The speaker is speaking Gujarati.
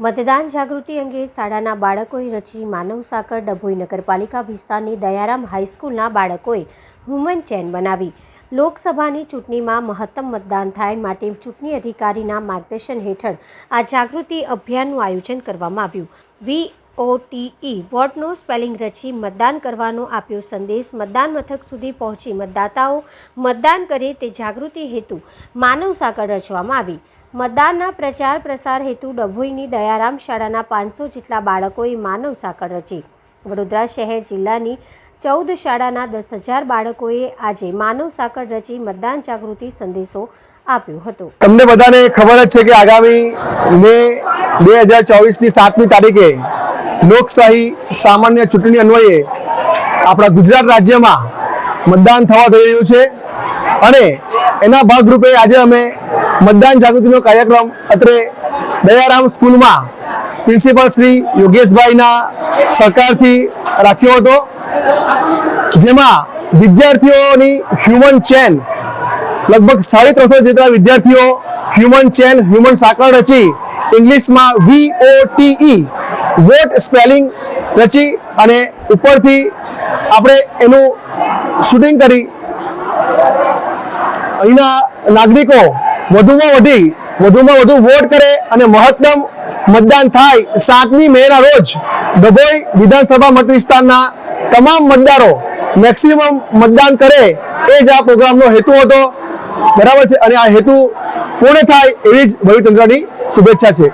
મતદાન જાગૃતિ અંગે શાળાના બાળકોએ રચી માનવ સાકર ડભોઈ નગરપાલિકા વિસ્તારની દયારામ હાઈસ્કૂલના બાળકોએ હ્યુમન ચેન બનાવી. લોકસભાની ચૂંટણીમાં મહત્તમ મતદાન થાય માટે ચૂંટણી અધિકારીના માર્ગદર્શન હેઠળ આ જાગૃતિ અભિયાનનું આયોજન કરવામાં આવ્યું. વી વીઓટીઈ વોટનો સ્પેલિંગ રચી મતદાન કરવાનો આપ્યો સંદેશ. મતદાન મથક સુધી પહોંચી મતદાતાઓ મતદાન કરે તે જાગૃતિ હેતુ માનવ સાકળ રચવામાં આવી. મતદાનના પ્રચાર પ્રસાર હેતુ ડભોઈની દયારામ શાળાના પાંચસો જેટલા બાળકોએ માનવ સાંકળ રચી. વડોદરા શહેર જિલ્લાની ચૌદ શાળાના દસ હજાર બાળકોએ આજે માનવ સાંકળ રચી મતદાન જાગૃતિ સંદેશો આપ્યો હતો. તમને બધાને ખબર જ છે કે આગામી મે બે હજાર ચોવીસની સાતમી તારીખે લોકશાહી સામાન્ય ચૂંટણી અન્વયે આપણા ગુજરાત રાજ્યમાં મતદાન થવા જઈ રહ્યું છે. અને એના ભાગરૂપે આજે અમે મતદાન જાગૃતિનો કાર્યક્રમ અત્રે દયારામ સ્કૂલમાં પ્રિન્સિપાલ શ્રી યોગેશભાઈના સહકારથી રાખ્યો હતો. જેમાં વિદ્યાર્થીઓની હ્યુમન ચેન લગભગ સાડી ત્રણસો જેટલા વિદ્યાર્થીઓ હ્યુમન ચેન હ્યુમન સાંકળ રચી ઇંગ્લિશમાં V O T E vote spelling રચી અને ઉપરથી આપણે એનું શૂટિંગ કરી અહીંના નાગરિકો વધુમાં વધી, વધુમાં વધુ વોટ કરે અને મહત્તમ મતદાન થાય સાતમી મેના રોજ ડભોઈ વિધાનસભા મત વિસ્તારના તમામ મતદારો મેક્સિમમ મતદાન કરે એ જ આ પ્રોગ્રામનો હેતુ હતો. બરાબર છે? અને આ હેતુ પૂર્ણ થાય એવી જ ભવિતંત્રની શુભેચ્છા છે.